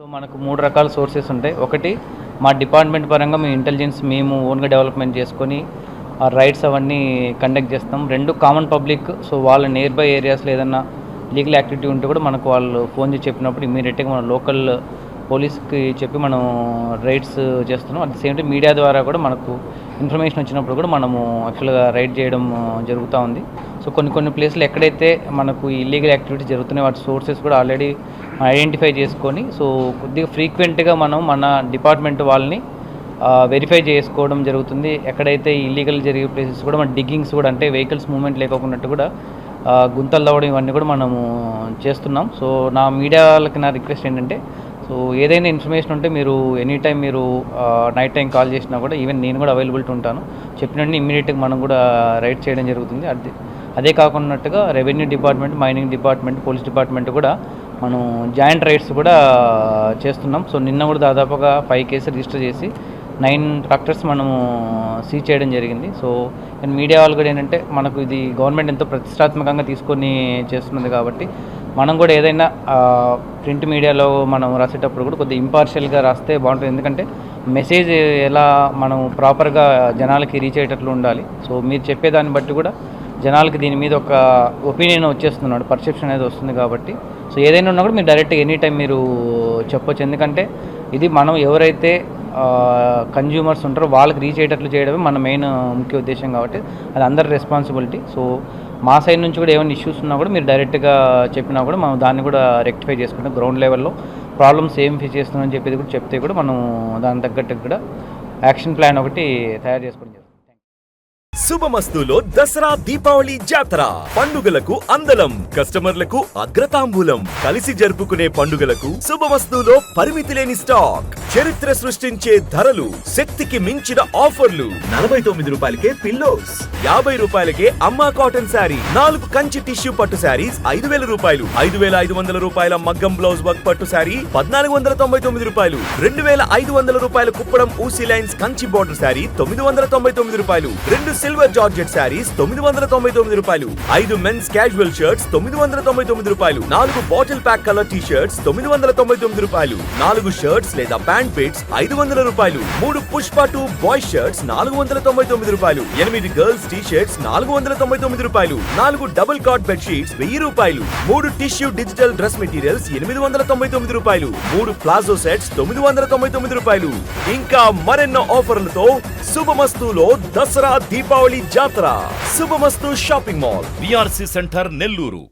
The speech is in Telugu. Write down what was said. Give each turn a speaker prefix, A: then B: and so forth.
A: సో మనకు మూడు రకాల సోర్సెస్ ఉంటాయి. ఒకటి మా డిపార్ట్మెంట్ పరంగా మేము ఇంటెలిజెన్స్ మేము ఓన్గా డెవలప్మెంట్ చేసుకొని ఆ రైడ్స్ అవన్నీ కండక్ట్ చేస్తాం. రెండు కామన్ పబ్లిక్ సో వాళ్ళ నియర్ బై ఏరియాస్లో ఏదన్నా లీగల్ యాక్టివిటీ ఉంటే కూడా మనకు వాళ్ళు ఫోన్ చేసి చెప్పినప్పుడు ఇమీడియట్గా మన లోకల్ పోలీస్కి చెప్పి మనం రైడ్స్ చేస్తున్నాం. At the same time media ద్వారా కూడా మనకు ఇన్ఫర్మేషన్ వచ్చినప్పుడు కూడా మనము యాక్చువల్గా రైడ్ చేయడం జరుగుతూ ఉంది. సో కొన్ని కొన్ని ప్లేస్లు ఎక్కడైతే మనకు ఇల్లీగల్ యాక్టివిటీస్ జరుగుతున్నాయి వాటి సోర్సెస్ కూడా ఆల్రెడీ ఐడెంటిఫై చేసుకొని సో కొద్దిగా ఫ్రీక్వెంట్గా మనం మన డిపార్ట్మెంట్ వాళ్ళని వెరిఫై చేసుకోవడం జరుగుతుంది. ఎక్కడైతే ఇల్లీగల్ జరిగే ప్లేసెస్ కూడా మన డిగ్గింగ్స్ కూడా అంటే వెహికల్స్ మూవ్మెంట్ లేకోకున్నట్టు కూడా గుంతలు తవ్వడం ఇవన్నీ కూడా మనము చేస్తున్నాం. సో నా మీడియాలకి నా రిక్వెస్ట్ ఏంటంటే సో ఏదైనా ఇన్ఫర్మేషన్ ఉంటే మీరు ఎనీ టైం మీరు నైట్ టైం కాల్ చేసినా కూడా ఈవెన్ నేను కూడా అవైలబిలిటీ ఉంటాను. చెప్పినట్టు ఇమ్మీడియట్గా మనం కూడా రైడ్ చేయడం జరుగుతుంది. అది అదే కాకుండా revenue department mining department police department కూడా మనం జాయింట్ రైడ్స్ కూడా చేస్తున్నాం. సో నిన్న కూడా దాదాపుగా ఫైవ్ కేసులు రిజిస్టర్ చేసి నైన్ ట్రాక్టర్స్ మనము సీజ్ చేయడం జరిగింది. సో అండ్ మీడియా వాళ్ళు కూడా ఏంటంటే మనకు ఇది గవర్నమెంట్ ఎంతో ప్రతిష్టాత్మకంగా తీసుకొని చేస్తున్నది కాబట్టి మనం కూడా ఏదైనా ప్రింట్ మీడియాలో మనం రాసేటప్పుడు కూడా కొద్దిగా ఇంపార్షియల్గా రాస్తే బాగుంటుంది. ఎందుకంటే మెసేజ్ ఎలా మనం ప్రాపర్గా జనాలకి రీచ్ అయ్యేటట్లు ఉండాలి. సో మీరు చెప్పేదాన్ని బట్టి కూడా జనాలకి దీని మీద ఒక ఒపీనియన్ వచ్చేస్తున్నాడు పర్సెప్షన్ అనేది వస్తుంది కాబట్టి. సో ఏదైనా ఉన్నా కూడా మీరు డైరెక్ట్గా ఎనీ టైం మీరు చెప్పొచ్చు. ఎందుకంటే ఇది మనం ఎవరైతే కన్జ్యూమర్స్ ఉంటారో వాళ్ళకి రీచ్ అయ్యేటట్లు చేయడమే మన మెయిన్ ముఖ్య ఉద్దేశం కాబట్టి అది అందరి రెస్పాన్సిబిలిటీ సో మా సైడ్ నుంచి కూడా ఏమైనా ఇష్యూస్ ఉన్నా కూడా మీరు డైరెక్ట్గా చెప్పినా కూడా మనం దాన్ని కూడా రెక్టిఫై చేసుకుంటాం. గ్రౌండ్ లెవెల్లో ప్రాబ్లమ్స్ ఏం ఫేస్ చేస్తున్నామని చెప్పేది కూడా చెప్తే కూడా మనం దానికి తగ్గట్టు కూడా యాక్షన్ ప్లాన్ ఒకటి తయారు చేసుకోవడం
B: శుభమస్తులో దసరా దీపావళి జాతర. పండుగలకు అందలం కస్టమర్లకు అగ్రతాంబూలం. కలిసి జరుపుకునే పండుగలకు శుభమస్తులో పరిమితి లేని స్టాక్. చరిత్ర సృష్టించే ధరలు శక్తికి మించిన ఆఫర్లు. నలభై తొమ్మిది రూపాయలకే పిల్లోస్ యాభై రూపాయలకే అమ్మా కాటన్ శారీ నాలుగు కంచి టిష్యూ పట్టు శారీస్ ఐదు వేల రూపాయలు. ఐదు వేల ఐదు వందల రూపాయల మగ్గం బ్లౌజ్ వర్క్ పట్టు శారీ పద్నాలుగు వందల తొంభై తొమ్మిది రూపాయలు. రెండు వేల ఐదు వందల రూపాయల కుప్పడం ఊసీ లైన్స్ కంచి బోర్డర్ శారీ తొమ్మిది వందల తొంభై తొమ్మిది రూపాయలు. రెండు సిల్వర్ జార్జెట్ శారీస్ తొమ్మిది వందల తొంభై తొమ్మిది రూపాయలు. ఐదు మెన్స్ క్యాజువల్ షర్ట్స్ తొమ్మిది వందల తొంభై తొమ్మిది రూపాయలు. నాలుగు bottle pack colour T shirts తొమ్మిది వందల తొంభై తొమ్మిది రూపాయలు. నాలుగు షర్ట్స్ లేదా ప్యాంట్ పిట్స్ ఐదు వందల రూపాయలు మూడు పుష్ప టూ బాయ్ షర్ట్స్ నాలుగు వందల తొంభై తొమ్మిది రూపాయలు ఎనిమిది గర్ల్స్ టీ షర్ట్స్ నాలుగు వందల తొంభై తొమ్మిది రూపాయలు నాలుగు డబుల్ కాట్ బెడ్ షీట్స్ వెయ్యి రూపాయలు మూడు టిష్యూ డిజిటల్ డ్రెస్ మెటీరియల్స్ ఎనిమిది వందల తొంభై తొమ్మిది రూపాయలు మూడు ప్లాజో సెట్స్ తొమ్మిది వందల తొంభై తొమ్మిది రూపాయలు. ఇంకా మరెన్నో ఆఫర్లతో శుభమస్తులో దసరా దీపావళి జాతర. Subhamastu shopping mall
C: VRC centre Nellore